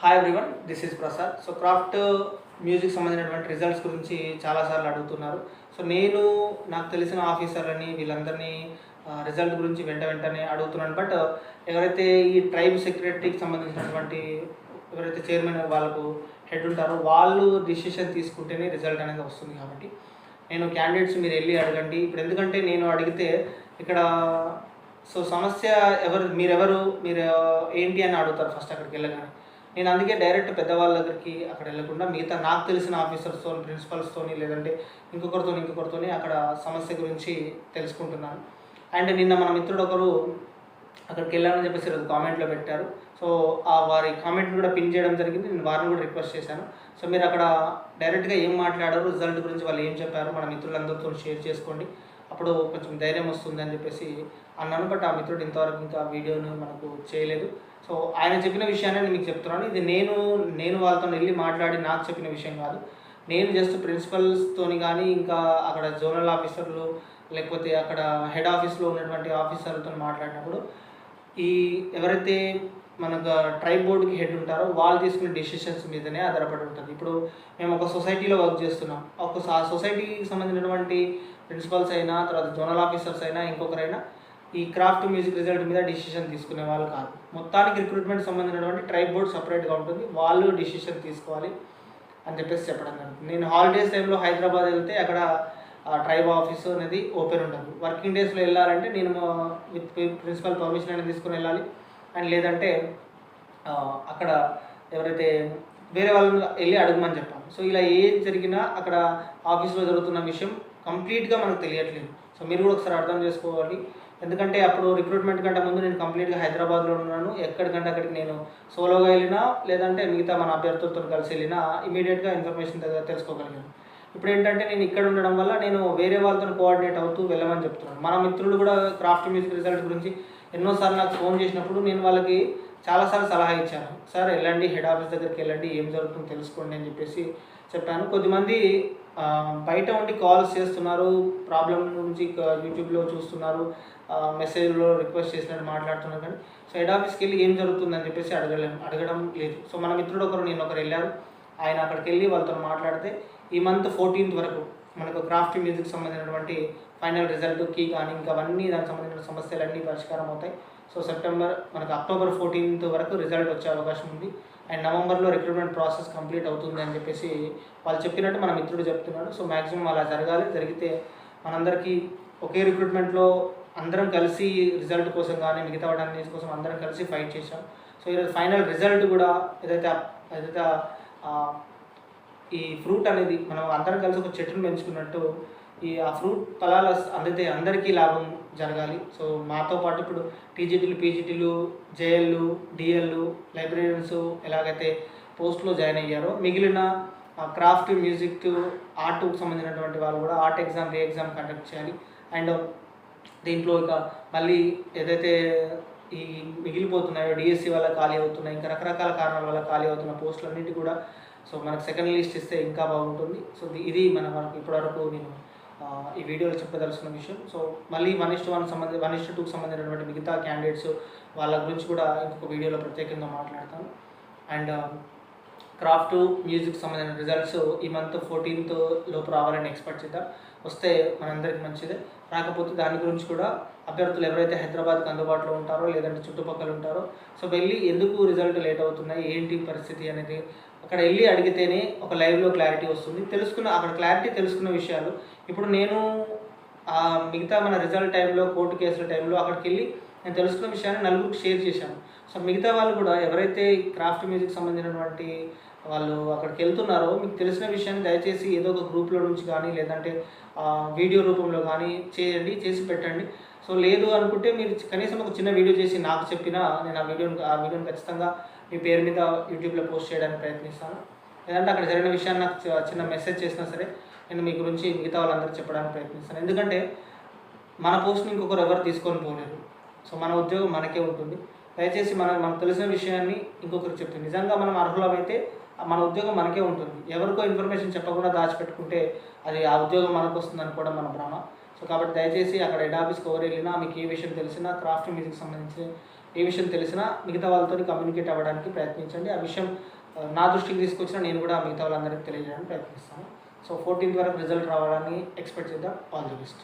Hi everyone this is Prasad so craft music సంబంధించినటువంటి results గురించి చాలాసార్లు అడుగుతున్నారు. సో నేను నాకు తెలిసిన ఆఫీసర్లని వీళ్ళందరినీ రిజల్ట్ గురించి వెంట వెంటనే అడుగుతున్నాను. బట్ uh, ఎవరైతే ఈ ట్రైబ్ సెక్రటరీకి సంబంధించినటువంటి ఎవరైతే చైర్మన్ వాళ్ళకు హెడ్ ఉంటారో వాళ్ళు డిసిషన్ తీసుకుంటేనే రిజల్ట్ అనేది వస్తుంది కాబట్టి నేను క్యాండిడేట్స్ మీరు వెళ్ళి అడగండి. ఇప్పుడు ఎందుకంటే నేను అడిగితే ఇక్కడ సో సమస్య ఎవరు మీరెవరు మీరు ఏంటి అని అడుగుతారు ఫస్ట్ అక్కడికి వెళ్ళగానే. నేను అందుకే డైరెక్ట్ పెద్దవాళ్ళ దగ్గరికి అక్కడ వెళ్ళకుండా మిగతా నాకు తెలిసిన ఆఫీసర్స్తో ప్రిన్సిపల్స్తోని లేదంటే ఇంకొకరితో ఇంకొకరితోని అక్కడ సమస్య గురించి తెలుసుకుంటున్నాను. అండ్ నిన్న మన మిత్రుడు ఒకరు అక్కడికి వెళ్ళాలని చెప్పేసి ఈరోజు కామెంట్లో పెట్టారు. సో ఆ వారి కామెంట్ని కూడా పిన్ చేయడం జరిగింది. నేను వారిని కూడా రిక్వెస్ట్ చేశాను. సో మీరు అక్కడ డైరెక్ట్గా ఏం మాట్లాడారు రిజల్ట్ గురించి వాళ్ళు ఏం చెప్పారు మన మిత్రులందరితో షేర్ చేసుకోండి. అప్పుడు కొంచెం ధైర్యం వస్తుంది అని చెప్పేసి అన్నాను. బట్ ఆ మిత్రుడు ఇంతవరకు ఇంకా వీడియోను మనకు చేయలేదు. సో ఆయన చెప్పిన విషయాన్ని నేను మీకు చెప్తున్నాను. ఇది నేను నేను వాళ్ళతో వెళ్ళి మాట్లాడి నాకు చెప్పిన విషయం కాదు. నేను జస్ట్ ప్రిన్సిపల్స్తోని కానీ ఇంకా అక్కడ జోనల్ ఆఫీసర్లు లేకపోతే అక్కడ హెడ్ ఆఫీస్లో ఉన్నటువంటి ఆఫీసర్లతో మాట్లాడినప్పుడు ఈ ఎవరైతే మనకు ట్రైబ్ బోర్డుకి హెడ్ ఉంటారో వాళ్ళు తీసుకునే డెసిషన్స్ మీదనే ఆధారపడి ఉంటుంది. ఇప్పుడు మేము ఒక సొసైటీలో వర్క్ చేస్తున్నాం. ఒక సొసైటీకి సంబంధించినటువంటి ప్రిన్సిపల్స్ అయినా తర్వాత జోనల్ ఆఫీసర్స్ అయినా ఇంకొకరైనా ఈ క్రాఫ్ట్ మ్యూజిక్ రిజల్ట్ మీద డిసిషన్ తీసుకునే వాళ్ళు కాదు. మొత్తానికి రిక్రూట్మెంట్ సంబంధించినటువంటి ట్రైబ్ బోర్డ్ సపరేట్గా ఉంటుంది. వాళ్ళు డిసిషన్ తీసుకోవాలి అని చెప్పేసి చెప్పడం జరుగుతుంది. నేను హాలిడేస్ టైంలో హైదరాబాద్ వెళ్తే అక్కడ ట్రైబ్ ఆఫీస్ అనేది ఓపెన్ ఉండదు. వర్కింగ్ డేస్లో వెళ్ళాలంటే నేను విత్ ప్రిన్సిపల్ పర్మిషన్ అనేది తీసుకుని వెళ్ళాలి. అండ్ లేదంటే అక్కడ ఎవరైతే వేరే వాళ్ళని వెళ్ళి అడగమని చెప్పాను సో ఇలా ఏం జరిగినా అక్కడ ఆఫీస్లో జరుగుతున్న విషయం కంప్లీట్గా మనకు తెలియట్లేదు. సో మీరు కూడా ఒకసారి అర్థం చేసుకోవాలి. ఎందుకంటే అప్పుడు రిక్రూట్మెంట్ కంటే ముందు నేను కంప్లీట్గా హైదరాబాద్లో ఉన్నాను. ఎక్కడికంటే అక్కడికి నేను సోలోగా వెళ్ళినా లేదంటే మిగతా మన అభ్యర్థులతో కలిసి వెళ్ళినా ఇమీడియట్గా ఇన్ఫర్మేషన్ తెలుసుకోగలిగాను. ఇప్పుడు ఏంటంటే నేను ఇక్కడ ఉండడం వల్ల నేను వేరే వాళ్ళతో కోఆర్డినేట్ అవుతూ వెళ్ళమని చెప్తున్నాను. మన మిత్రులు కూడా క్రాఫ్ట్ మ్యూజిక్ రిజల్ట్ గురించి ఎన్నోసార్లు నాకు ఫోన్ చేసినప్పుడు నేను వాళ్ళకి చాలాసార్లు సలహా ఇచ్చాను. సార్ వెళ్ళండి హెడ్ ఆఫీస్ దగ్గరికి వెళ్ళండి ఏం జరుగుతుందో తెలుసుకోండి అని చెప్పేసి చెప్పాను. కొద్దిమంది బయట ఉండి కాల్స్ చేస్తున్నారు ప్రాబ్లం నుంచి యూట్యూబ్లో చూస్తున్నారు మెసేజ్లో రిక్వెస్ట్ చేసినట్టు మాట్లాడుతున్నారు కానీ సో హెడ్ ఆఫీస్కి వెళ్ళి ఏం జరుగుతుందని చెప్పేసి అడగలేము అడగడం లేదు. సో మన మిత్రుడు ఒకరు నేను ఒకరు వెళ్ళారు. ఆయన అక్కడికి వెళ్ళి వాళ్ళతో మాట్లాడితే ఈ మంత్ ఫోర్టీన్త్ వరకు మనకు క్రాఫ్ట్ మ్యూజిక్ సంబంధించినటువంటి ఫైనల్ రిజల్ట్ కీ కానీ ఇంకా అవన్నీ దానికి సంబంధించిన సమస్యలన్నీ పరిష్కారం అవుతాయి. సో సెప్టెంబర్ మనకు అక్టోబర్ ఫోర్టీన్త్ వరకు రిజల్ట్ వచ్చే అవకాశం ఉంది. అండ్ నవంబర్లో రిక్రూట్మెంట్ ప్రాసెస్ కంప్లీట్ అవుతుంది అని చెప్పేసి వాళ్ళు చెప్పినట్టు మన మిత్రుడు చెప్తున్నాడు. సో మ్యాక్సిమం అలా జరగాలి. జరిగితే మనందరికీ ఒకే రిక్రూట్మెంట్లో అందరం కలిసి రిజల్ట్ కోసం కానీ మిగతా వాటి కోసం అందరం కలిసి ఫైట్ చేశాం. సో ఈరోజు ఫైనల్ రిజల్ట్ కూడా ఏదైతే ఏదైతే ఈ ఫ్రూట్ అనేది మనం అందరం కలిసి ఒక చెట్టును పెంచుకున్నట్టు ఈ ఆ ఫ్రూట్ ఫలాలు అందితే అందరికీ లాభం జరగాలి. సో మాతో పాటు ఇప్పుడు టీజీటీలు పీజీటీలు జేఎల్లు డిఎల్లు లైబ్రరీన్స్ ఎలాగైతే పోస్ట్లో జాయిన్ అయ్యారో మిగిలిన క్రాఫ్ట్ మ్యూజిక్ ఆర్ట్కు సంబంధించినటువంటి వాళ్ళు కూడా art exam re exam conduct చేయాలి. అండ్ దీంట్లో ఇక మళ్ళీ ఏదైతే ఈ మిగిలిపోతున్నాయో డిఎస్సి వల్ల ఖాళీ అవుతున్నాయి ఇంకా రకరకాల కారణాల వల్ల ఖాళీ అవుతున్న పోస్టులన్నిటి కూడా సో మనకు సెకండ్ లిస్ట్ ఇస్తే ఇంకా బాగుంటుంది. సో ఇది- మన మనకు ఇప్పటివరకు నేను ఈ వీడియోలో చెప్పదలుచుకున్న విషయం. సో మళ్ళీ వన్ ఇస్ట్ వన్ సంబంధించి వన్ ఇస్ట్ టూకి సంబంధించినటువంటి మిగతా క్యాండిడేట్స్ వాళ్ళ గురించి కూడా ఇంకొక వీడియోలో ప్రత్యేకంగా మాట్లాడతాను. అండ్ క్రాఫ్ట్ మ్యూజిక్ సంబంధించిన రిజల్ట్స్ ఈ మంత్ ఫోర్టీన్త్ లోపు రావాలని ఎక్స్పెక్ట్ చేద్దాం. వస్తే మనందరికీ మంచిదే. రాకపోతే దాని గురించి కూడా అభ్యర్థులు ఎవరైతే హైదరాబాద్కి అందుబాటులో ఉంటారో లేదంటే చుట్టుపక్కల ఉంటారో సో వెళ్ళి ఎందుకు రిజల్ట్ లేట్ అవుతున్నాయి ఏంటి పరిస్థితి అనేది అక్కడ వెళ్ళి అడిగితేనే ఒక లైవ్లో క్లారిటీ వస్తుంది. తెలుసుకున్న అక్కడ క్లారిటీ తెలుసుకున్న విషయాలు. ఇప్పుడు నేను ఆ మిగతా మన రిజల్ట్ టైంలో కోర్టు కేసుల టైంలో అక్కడికి వెళ్ళి నేను తెలుసుకున్న విషయాన్ని నలుగురికి షేర్ చేశాను. సో మిగతా వాళ్ళు కూడా ఎవరైతే క్రాఫ్ట్ మ్యూజిక్ సంబంధించినటువంటి వాళ్ళు అక్కడికి వెళ్తున్నారో మీకు తెలిసిన విషయాన్ని దయచేసి ఏదో ఒక గ్రూప్లో నుంచి కానీ లేదంటే వీడియో రూపంలో కానీ చేయండి చేసి పెట్టండి. సో లేదు అనుకుంటే మీరు కనీసం ఒక చిన్న వీడియో చేసి నాకు చెప్పినా నేను ఆ వీడియోని ఆ వీడియోని ఖచ్చితంగా మీ పేరు మీద యూట్యూబ్లో పోస్ట్ చేయడానికి ప్రయత్నిస్తాను. లేదంటే అక్కడ జరిగిన విషయాన్ని నాకు చిన్న మెసేజ్ చేసినా సరే నేను మీ గురించి మిగతా వాళ్ళందరూ చెప్పడానికి ప్రయత్నిస్తాను. ఎందుకంటే మన పోస్ట్ని ఇంకొకరు ఎవరు తీసుకొని పోలేరు. సో మన ఉద్యోగం మనకే ఉంటుంది. దయచేసి మన మనకు తెలిసిన విషయాన్ని ఇంకొకరికి చెప్తుంది. నిజంగా మనం అర్హులమైతే మన ఉద్యోగం మనకే ఉంటుంది. ఎవరికో ఇన్ఫర్మేషన్ చెప్పకుండా దాచిపెట్టుకుంటే అది ఆ ఉద్యోగం మనకు వస్తుంది అనుకోవడం మన భ్రమ. సో కాబట్టి దయచేసి అక్కడ హెడ్ ఆఫీస్కి ఎవరు వెళ్ళినా మీకు ఏ విషయం తెలిసినా క్రాఫ్ట్ మ్యూజిక్ సంబంధించి ఏ విషయం తెలిసినా మిగతా వాళ్ళతో కమ్యూనికేట్ అవ్వడానికి ప్రయత్నించండి. ఆ విషయం నా దృష్టికి తీసుకొచ్చినా నేను కూడా మిగతా వాళ్ళందరికీ తెలియజేయడానికి ప్రయత్నిస్తాను. సో ఫోర్టీన్త్ వరకు రిజల్ట్ రావడాన్ని ఎక్స్పెక్ట్ చేద్దాం. All the best